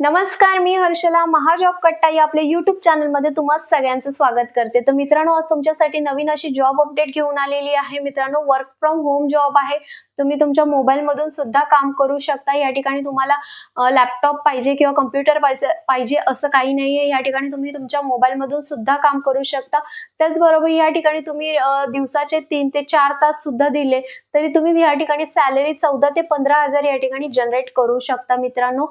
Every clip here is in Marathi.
नमस्कार मी हर्षला महाजॉब कट्टा या आपल्या युट्यूब चॅनलमध्ये तुम्हा सगळ्यांचं स्वागत करते. तर मित्रांनो आज तुमच्यासाठी नवीन अशी जॉब अपडेट घेऊन आलेली आहे. मित्रांनो वर्क फ्रॉम होम जॉब आहे. तुम्ही तुमच्या मोबाईल मधून सुद्धा काम करू शकता. या ठिकाणी तुम्हाला लॅपटॉप पाहिजे किंवा कम्प्युटर पाहिजे असं काही नाहीये. या ठिकाणी तुम्ही तुमच्या मोबाईल मधून सुद्धा काम करू शकता. त्याचबरोबर या ठिकाणी तुम्ही दिवसाचे तीन ते चार तास सुद्धा दिले तरी तुम्ही या ठिकाणी सॅलरी चौदा ते पंधरा हजार या ठिकाणी जनरेट करू शकता मित्रांनो.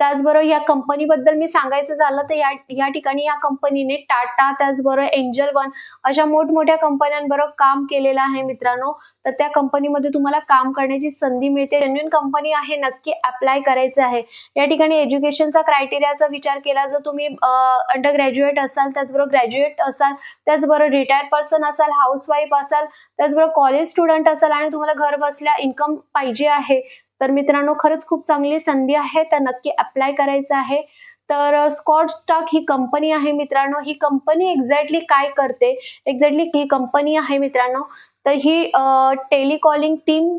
त्याचबरोबर या कंपनीबद्दल मी सांगायचं झालं तर या या ठिकाणी या कंपनीने टाटा त्याचबरोबर एंजल वन अशा मोठमोठ्या कंपन्यांबरोबर काम केलेलं आहे मित्रांनो. तर त्या कंपनीमध्ये तुम्हाला काम करण्याची संधी मिळते. जेन्युन कंपनी आहे नक्की अप्लाय करायचं आहे. या ठिकाणी एज्युकेशनचा क्रायटेरियाचा विचार केला जर तुम्ही अंडर ग्रॅज्युएट असाल त्याचबरोबर ग्रॅज्युएट असाल त्याचबरोबर रिटायर्ड पर्सन असाल हाऊसवाईफ असाल त्याचबरोबर कॉलेज स्टुडंट असाल आणि तुम्हाला घर बसल्या इन्कम पाहिजे आहे तर मित्रांनो खरंच खूप चांगली संधी आहे. तर नक्की अप्लाय करायचं आहे. तर स्कॉट स्टॉक ही कंपनी आहे मित्रांनो. ही कंपनी एक्झॅक्टली काय करते? एक्झॅक्टली ही कंपनी आहे मित्रांनो. तर ही टेलिकॉलिंग टीम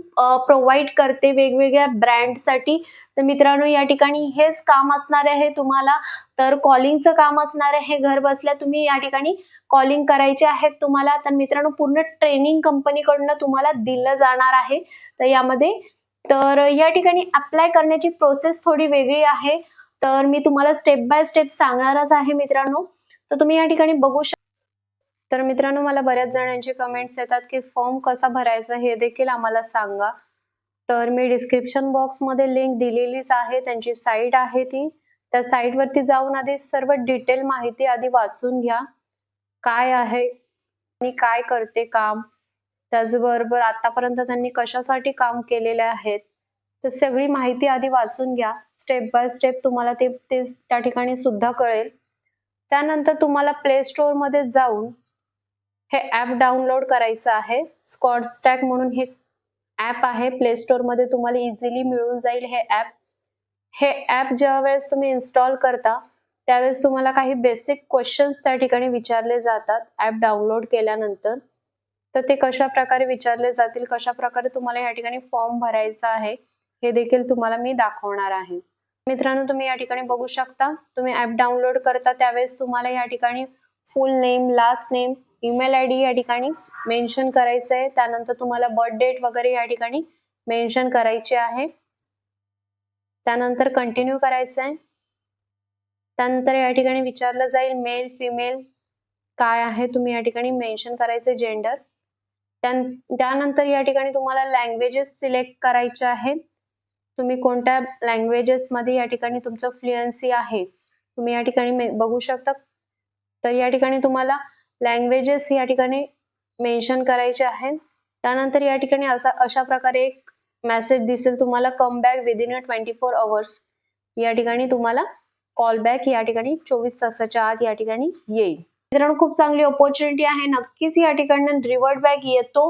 प्रोव्हाइड करते वेगवेगळ्या ब्रँडसाठी तर मित्रांनो या ठिकाणी हेच काम असणार आहे तुम्हाला. तर कॉलिंगचं काम असणार आहे. घर बसल्या तुम्ही या ठिकाणी कॉलिंग करायचे आहेत तुम्हाला. तर मित्रांनो पूर्ण ट्रेनिंग कंपनीकडनं तुम्हाला दिलं जाणार आहे. तर यामध्ये तर या ठिकाणी अप्लाय करण्याची प्रोसेस थोडी वेगळी आहे. तर मी तुम्हाला स्टेप बाय स्टेप सांगणारच आहे मित्रांनो. तर तुम्ही या ठिकाणी बघू शकता तर मित्रांनो मला बऱ्याच जणांचे कमेंट्स येतात की फॉर्म कसा भरायचा हे देखील आम्हाला सांगा. तर मी डिस्क्रिप्शन बॉक्समध्ये लिंक दिलेलीच आहे त्यांची साईट आहे ती. त्या साईटवरती जाऊन आधी सर्व डिटेल माहिती आधी वाचून घ्या. काय आहे? आणि काय करते काम? त्याचबरोबर आतापर्यंत त्यांनी कशासाठी काम केलेले आहेत तर सगळी माहिती आधी वाचून घ्या. स्टेप बाय स्टेप तुम्हाला ते ते त्या ठिकाणी सुद्धा कळेल. त्यानंतर तुम्हाला प्ले स्टोअरमध्ये जाऊन हे ऍप डाउनलोड करायचं आहे. स्कॉट स्टॅक म्हणून हे ऍप आहे. प्ले स्टोअरमध्ये तुम्हाला इझिली मिळून जाईल हे ऍप हे ऍप ज्या वेळेस तुम्ही इन्स्टॉल करता त्यावेळेस तुम्हाला काही बेसिक क्वेश्चन्स त्या ठिकाणी विचारले जातात ऍप डाउनलोड केल्यानंतर. तर ते कशा प्रकारे विचारले जातील कशा प्रकारे तुम्हाला या ठिकाणी फॉर्म भरायचा आहे हे देखील तुम्हाला मी दाखवणार आहे. मित्रांनो तुम्ही या ठिकाणी बघू शकता तुम्ही ऍप डाउनलोड करता त्यावेळेस तुम्हाला या ठिकाणी full name last name email I D या ठिकाणी मेन्शन करायचं आहे. त्यानंतर तुम्हाला बर्थ डेट वगैरे या ठिकाणी मेन्शन करायचे आहे. त्यानंतर कंटिन्यू करायचं आहे. त्यानंतर या ठिकाणी विचारलं जाईल मेल फिमेल काय आहे तुम्ही या ठिकाणी मेन्शन करायचं जेंडर त्यानंतर या ठिकाणी तुम्हाला लँग्वेजेस सिलेक्ट करायचे आहेत. तुम्ही कोणत्या लँग्वेजेसमध्ये या ठिकाणी तुमचं फ्लुएन्सी आहे तुम्ही या ठिकाणी बघू शकता. तर या ठिकाणी तुम्हाला लँग्वेजेस या ठिकाणी मेन्शन करायचे आहेत. त्यानंतर या ठिकाणी असा अशा प्रकारे एक मेसेज दिसेल तुम्हाला come back within a twenty four hours या ठिकाणी तुम्हाला कॉल बॅक या ठिकाणी चोवीस तासाच्या आत या ठिकाणी येईल. मित्रांनो खूप चांगली ऑपॉर्च्युनिटी आहे. नक्कीच या ठिकाणी रिवर्ड बॅक येतो.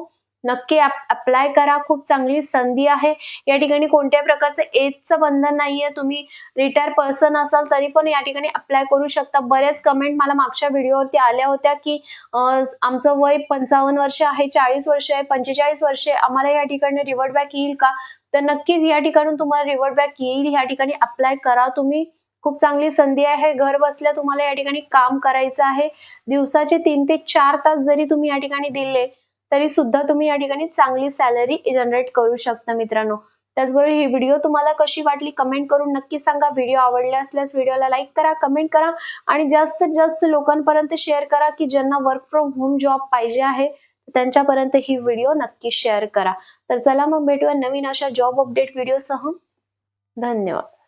नक्की अप्लाय करा. खूप चांगली संधी आहे. या ठिकाणी कोणत्याही प्रकारचं एजचं बंधन नाहीये. तुम्ही रिटायर पर्सन असाल तरी पण या ठिकाणी अप्लाय करू शकता. बऱ्याच कमेंट मला मागच्या व्हिडिओवरती आल्या होत्या की आमचं वय पंचावन्न वर्ष आहे चाळीस वर्ष आहे पंचेचाळीस वर्ष आहे. आम्हाला या ठिकाणी रिवर्ड बॅक येईल का? तर नक्कीच या ठिकाणी तुम्हाला रिवर्ड बॅक येईल. या ठिकाणी अप्लाय करा तुम्ही. खूप चांगली संधी आहे. घर बसल्या तुम्हाला या ठिकाणी काम करायचं आहे. दिवसाचे तीन ते चार तास जरी तुम्ही या ठिकाणी दिले तरी सुद्धा तुम्ही या ठिकाणी चांगली सॅलरी जनरेट करू शकता मित्रांनो. त्याचबरोबर ही व्हिडिओ तुम्हाला कशी वाटली कमेंट करून नक्की सांगा. व्हिडिओ आवडले असल्यास व्हिडिओला लाईक करा कमेंट करा आणि जास्तीत जास्त लोकांपर्यंत शेअर करा की ज्यांना वर्क फ्रॉम होम जॉब पाहिजे आहे त्यांच्यापर्यंत ही व्हिडिओ नक्की शेअर करा. तर चला मग भेटूया नवीन अशा जॉब अपडेट व्हिडिओसह धन्यवाद.